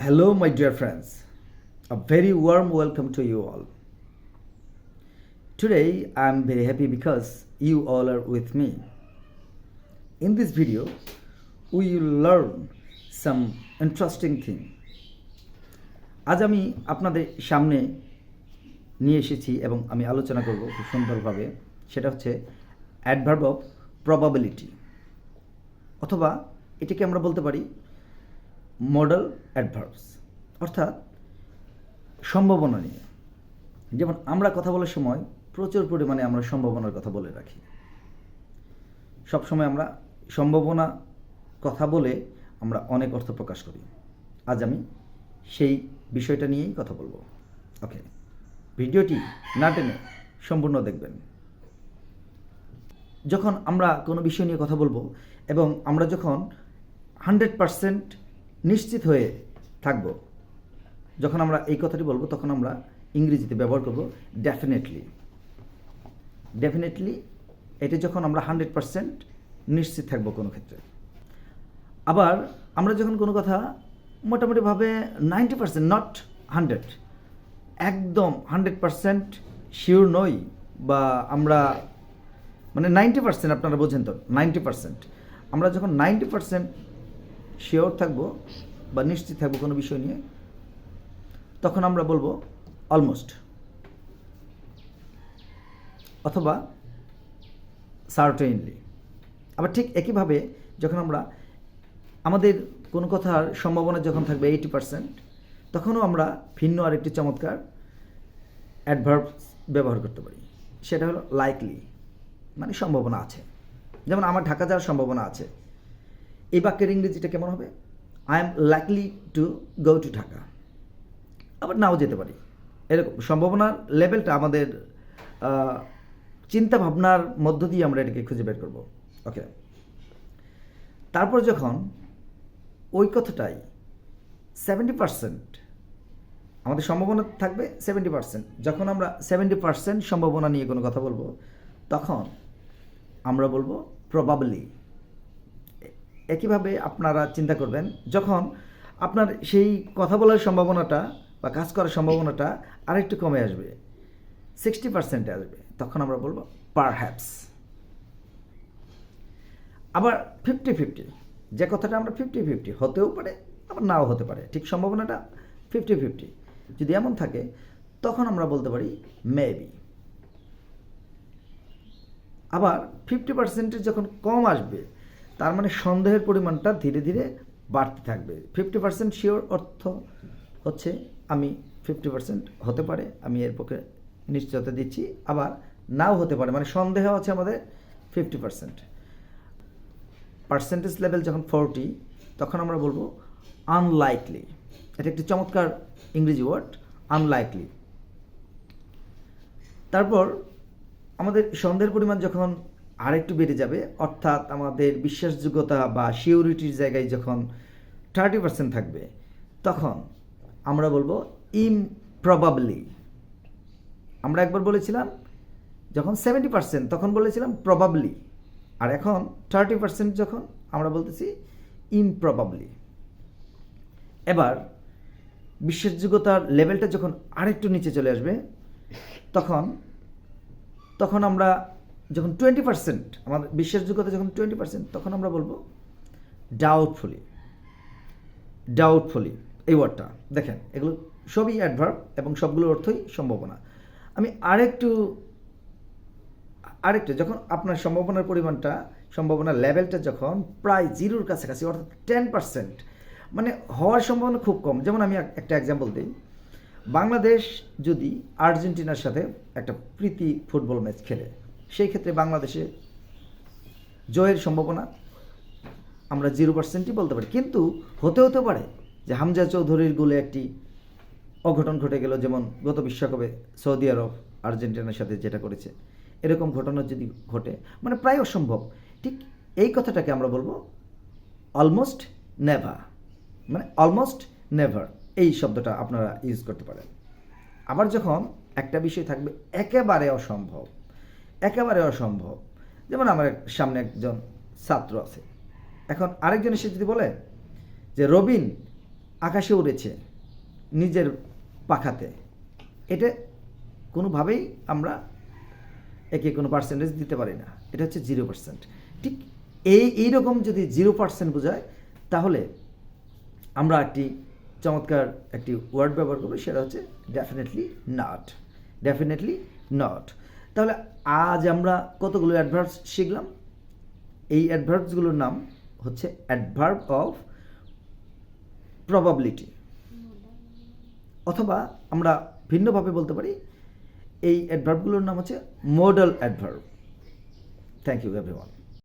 Hello, my dear friends. A very warm welcome to you all. Today, I'm very happy because you all are with me. In this video, we will learn some interesting thing. আজ আমি আপনাদের সামনে নিয়ে এসেছি এবং আমি আলোচনা করব খুব সুন্দরভাবে সেটা হচ্ছে অ্যাডভার্ব অফ প্রবাবিলিটি অথবা এটাকে আমরা বলতে পারি মডেল অ্যাডভার্বস অর্থাৎ সম্ভাবনা নিয়ে। যেমন আমরা কথা বলার সময় প্রচুর পরিমাণে আমরা সম্ভাবনার কথা বলে রাখি। সবসময় আমরা সম্ভাবনা কথা বলে আমরা অনেক অর্থ প্রকাশ করি। আজ আমি সেই বিষয়টা নিয়েই কথা বলব। ওকে, ভিডিওটি না টেনে সম্পূর্ণ দেখবেন। যখন আমরা কোনো বিষয় নিয়ে কথা বলব এবং আমরা যখন হান্ড্রেড পারসেন্ট নিশ্চিত হয়ে থাকব। যখন আমরা এই কথাটি বলব, তখন আমরা ইংরেজিতে ব্যবহার করব ডেফিনেটলি ডেফিনেটলি এটা যখন আমরা হান্ড্রেড পারসেন্ট নিশ্চিত থাকব কোনো ক্ষেত্রে। আবার আমরা যখন কোনো কথা মোটামুটিভাবে নাইনটি পারসেন্ট নট হান্ড্রেড একদম হান্ড্রেড পারসেন্ট শিওর নই, বা আমরা মানে নাইনটি পার্সেন্ট আপনারা বোঝেন তো নাইনটি পার্সেন্ট আমরা যখন নাইনটি পার্সেন্ট শিওর থাকব বা নিশ্চিত থাকব কোনো বিষয় নিয়ে, তখন আমরা বলব অলমোস্ট অথবা সার্টেইনলি আবার ঠিক একইভাবে যখন আমরা আমাদের কোনো কথার সম্ভাবনা যখন থাকবে এইটি পার্সেন্ট তখনও আমরা ভিন্ন আরেকটি চমৎকার অ্যাডভার্ব ব্যবহার করতে পারি। সেটা হলো লাইকলি মানে সম্ভাবনা আছে। যেমন আমার ঢাকা যাওয়ার সম্ভাবনা আছে। এই বাক্যের ইংরেজিটা কেমন হবে? I am likely to go to Dhaka আবার নাও যেতে পারি। এরকম সম্ভাবনার লেভেলটা আমাদের চিন্তা ভাবনার মধ্য দিয়ে আমরা এটাকে খুঁজে বের করব। ওকে তারপর যখন ওই কথাটাই সেভেন্টি পার্সেন্ট আমাদের সম্ভাবনা থাকবে সেভেন্টি পার্সেন্ট যখন আমরা সেভেন্টি পার্সেন্ট সম্ভাবনা নিয়ে কোনো কথা বলব, তখন আমরা বলব প্রবাবলি একইভাবে আপনারা চিন্তা করবেন, যখন আপনার সেই কথা বলার সম্ভাবনাটা বা কাজ করার সম্ভাবনাটা আরেকটু কমে আসবে সিক্সটি পার্সেন্টে আসবে, তখন আমরা বলব পার হ্যাপস আবার ফিফটি ফিফটি যে কথাটা আমরা ফিফটি ফিফটি হতেও পারে, আবার নাও হতে পারে, ঠিক সম্ভাবনাটা ফিফটি ফিফটি যদি এমন থাকে, তখন আমরা বলতে পারি মেবি আবার ফিফটি পার্সেন্টের যখন কম আসবে তার মানে সন্দেহের পরিমাণটা ধীরে ধীরে বাড়তে থাকবে। ফিফটি পার্সেন্ট শিওর অর্থ হচ্ছে আমি ফিফটি পার্সেন্ট হতে পারে, আমি এর পক্ষে নিশ্চয়তা দিচ্ছি। আবার নাও হতে পারে মানে সন্দেহ আছে আমাদের ফিফটি পার্সেন্ট পার্সেন্টেজ লেভেল যখন ফোরটি তখন আমরা বলব আনলাইকলি এটা একটি চমৎকার ইংরেজি ওয়ার্ড আনলাইকলি তারপর আমাদের সন্দেহের পরিমাণ যখন আরেকটু বেড়ে যাবে। অর্থাৎ আমাদের বিশ্বাসযোগ্যতা বা সিউরিটির জায়গায় যখন থার্টি পার্সেন্ট থাকবে, তখন আমরা বলব ইমপ্রবাবলি আমরা একবার বলেছিলাম, যখন সেভেন্টি পার্সেন্ট তখন বলেছিলাম প্রবাবলি আর এখন থার্টি পার্সেন্ট যখন, আমরা বলতেছি ইমপ্রবাবলি এবার বিশ্বাসযোগ্যতার লেভেলটা যখন আরেকটু নিচে চলে আসবে, তখন তখন আমরা যখন টোয়েন্টি পার্সেন্ট আমাদের বিশ্বাসযোগ্যতা যখন টোয়েন্টি পার্সেন্ট তখন আমরা বলব ডাউটফুলি ডাউটফুলি এই ওয়ার্ডটা দেখেন, এগুলো সবই অ্যাডভার্ব এবং সবগুলোর অর্থই সম্ভাবনা। আমি আরেকটু আরেকটু, যখন আপনার সম্ভাবনার পরিমাণটা, সম্ভাবনার লেভেলটা যখন প্রায় জিরোর কাছাকাছি, অর্থাৎ টেন পার্সেন্ট মানে হওয়ার সম্ভাবনা খুব কম। যেমন আমি একটা এক্সাম্পল দিই। বাংলাদেশ যদি আর্জেন্টিনার সাথে একটা প্রীতি ফুটবল ম্যাচ খেলে সেই ক্ষেত্রে বাংলাদেশে জয়ের সম্ভাবনা আমরা জিরো পার্সেন্টই বলতে পারি। কিন্তু হতে হতে পারে যে হামজা চৌধুরীর গোলে একটি অঘটন ঘটে গেল, যেমন গত বিশ্বকাপে সৌদি আরব, আর্জেন্টিনার সাথে যেটা করেছে। এরকম ঘটনা যদি ঘটে মানে প্রায় অসম্ভব। ঠিক এই কথাটাকে আমরা বলব অলমোস্ট নেভার মানে অলমোস্ট নেভার এই শব্দটা আপনারা ইউজ করতে পারেন। আবার যখন একটা বিষয় থাকবে, একেবারে অসম্ভব। একেবারে অসম্ভব। যেমন আমার সামনে একজন ছাত্র আছে। এখন আরেকজন এসে যদি বলে যে, রবিন, আকাশে উড়েছে নিজের পাখাতে। এটা কোনোভাবেই আমরা একে কোনো পার্সেন্টেজ দিতে পারি না। এটা হচ্ছে জিরো পার্সেন্ট ঠিক এই, এইরকম যদি জিরো পার্সেন্ট বোঝায়, তাহলে আমরা একটি চমৎকার একটি ওয়ার্ড ব্যবহার করব, সেটা হচ্ছে ডেফিনেটলি নট ডেফিনেটলি নট তাহলে আজ আমরা কতগুলো অ্যাডভার্বস শিখলাম? এই অ্যাডভার্বসগুলোর নাম হচ্ছে অ্যাডভার্ব অফ প্রবাবিলিটি অথবা আমরা ভিন্নভাবে বলতে পারি, এই অ্যাডভার্বগুলোর নাম হচ্ছে modal adverb thank you everyone